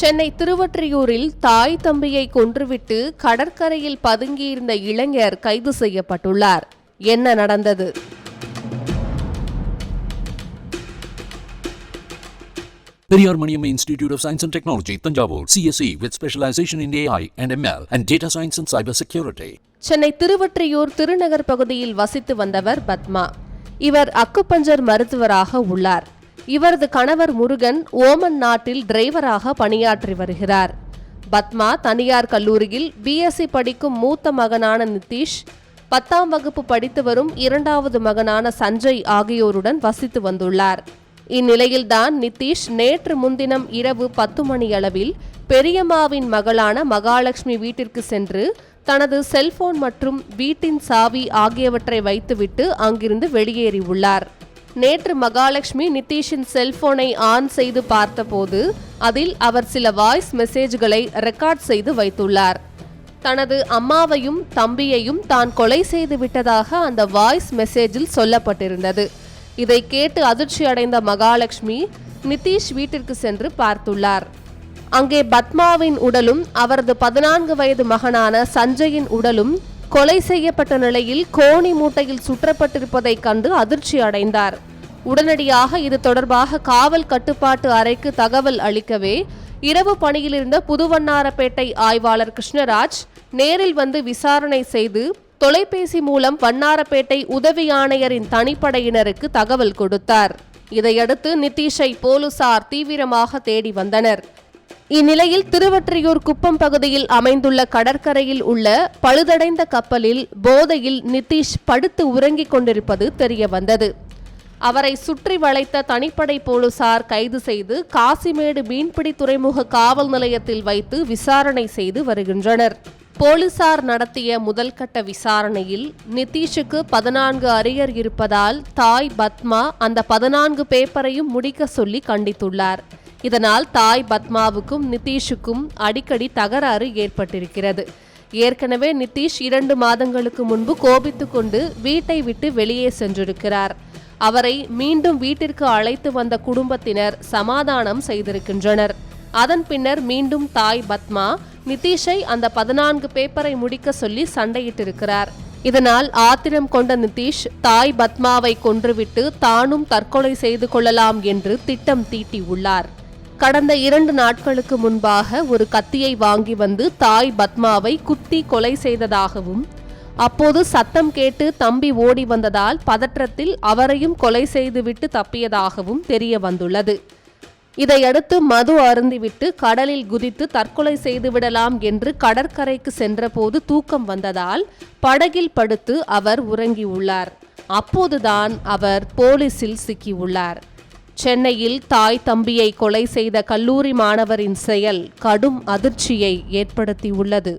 சென்னை திருவொற்றியூரில் தாய் தம்பியை கொன்றுவிட்டு கடற்கரையில் பதுங்கியிருந்த இளைஞர் கைது செய்யப்பட்டுள்ளார். என்ன நடந்தது? Periyar Maniam Institute of Science and Technology, Tanjavur, CSE with specialization in AI and ML and data science and cyber security. Chennai Thiruvottiyur Thirunagar பகுதியில் வசித்து வந்தவர் பத்மா. இவர் அக்குப்பஞ்சர் மருத்துவராக உள்ளார். இவரது கணவர் முருகன் ஓமன் நாட்டில் டிரைவராக பணியாற்றி வருகிறார். பத்மா தனியார் கல்லூரியில் பிஎஸ்சி படிக்கும் மூத்த மகனான நிதிஷ் பத்தாம் வகுப்பு படித்து வரும் இரண்டாவது மகனான சஞ்சய் ஆகியோருடன் வசித்து வந்துள்ளார். இந்நிலையில்தான் நிதிஷ் நேற்று முன்தினம் இரவு பத்து மணியளவில் பெரியம்மாவின் மகளான மகாலட்சுமி வீட்டிற்கு சென்று தனது செல்போன் மற்றும் வீட்டின் சாவி ஆகியவற்றை வைத்துவிட்டு அங்கிருந்து வெளியேறியுள்ளார். நேற்று மகாலட்சுமி நிதிஷின் செல்போனை ஆன் செய்து பார்த்தபோது அதில் அவர் சில வாய்ஸ் மெசேஜ்களை ரெக்கார்ட் செய்து வைத்துள்ளார். தனது அம்மாவையும் தம்பியையும் தான் கொலை செய்து விட்டதாக அந்த வாய்ஸ் மெசேஜில் சொல்லப்பட்டிருந்தது. இதை கேட்டு அதிர்ச்சி அடைந்த மகாலட்சுமி நிதிஷ் வீட்டிற்கு சென்று பார்த்துள்ளார். அங்கே பத்மாவின் உடலும் அவரது பதினான்கு வயது மகனான சஞ்சயின் உடலும் கொலை செய்யப்பட்ட நிலையில் கோணி மூட்டையில் சுற்றப்பட்டிருப்பதைக் கண்டு அதிர்ச்சி அடைந்தார். உடனடியாக இது தொடர்பாக காவல் கட்டுப்பாட்டு அறைக்கு தகவல் அளிக்கவே இரவு பணியிலிருந்த புதுவண்ணாரப்பேட்டை ஆய்வாளர் கிருஷ்ணராஜ் நேரில் வந்து விசாரணை செய்து தொலைபேசி மூலம் வண்ணாரப்பேட்டை உதவி ஆணையரின் தனிப்படையினருக்கு தகவல் கொடுத்தார். இதையடுத்து நிதிஷை போலீசார் தீவிரமாக தேடி வந்தனர். இந்நிலையில் திருவற்றியூர் குப்பம் பகுதியில் அமைந்துள்ள கடற்கரையில் உள்ள பழுதடைந்த கப்பலில் போதையில் நிதிஷ் படுத்து உறங்கிக் கொண்டிருப்பது தெரியவந்தது. அவரை சுற்றி வளைத்த தனிப்படை போலீசார் கைது செய்து காசிமேடு மீன்பிடி துறைமுக காவல் நிலையத்தில் வைத்து விசாரணை செய்து வருகின்றனர். போலீசார் நடத்திய முதல்கட்ட விசாரணையில் நிதிஷுக்கு பதினான்கு அரியர் இருப்பதால் தாய் பத்மா அந்த பதினான்கு பேப்பரையும் முடிக்க சொல்லி கண்டித்துள்ளார். இதனால் தாய் பத்மாவுக்கும் நிதிஷுக்கும் அடிக்கடி தகராறு ஏற்பட்டிருக்கிறது. ஏற்கனவே நிதிஷ் இரண்டு மாதங்களுக்கு முன்பு கோபித்துக்கொண்டு வீட்டை விட்டு வெளியே சென்றிருக்கிறார். அவரை மீண்டும் வீட்டிற்கு அழைத்து வந்த குடும்பத்தினர் சமாதானம் செய்திருக்கின்றனர். அதன் பின்னர் மீண்டும் தாய் பத்மா நிதிஷை அந்த பதினான்கு பேப்பரை முடிக்க சொல்லி சண்டையிட்டிருக்கிறார். இதனால் ஆத்திரம் கொண்ட நிதிஷ் தாய் பத்மாவை கொன்றுவிட்டு தானும் தற்கொலை செய்து கொள்ளலாம் என்று திட்டம் தீட்டியுள்ளார். கடந்த இரண்டு நாட்களுக்கு முன்பாக ஒரு கத்தியை வாங்கி வந்து தாய் பத்மாவை குத்தி கொலை செய்ததாகவும் அப்போது சத்தம் கேட்டு தம்பி ஓடி வந்ததால் பதற்றத்தில் அவரையும் கொலை செய்துவிட்டு தப்பியதாகவும் தெரிய வந்துள்ளது இதையடுத்து மது அருந்திவிட்டு கடலில் குதித்து தற்கொலை செய்துவிடலாம் என்று கடற்கரைக்கு சென்றபோது தூக்கம் வந்ததால் படகில் படுத்து அவர் உறங்கியுள்ளார். அப்போதுதான் அவர் போலீசில் சிக்கியுள்ளார். சென்னையில் தாய் தம்பியை கொலை செய்த கல்லூரி மாணவரின் செயல் கடும் அதிர்ச்சியை ஏற்படுத்தியுள்ளது.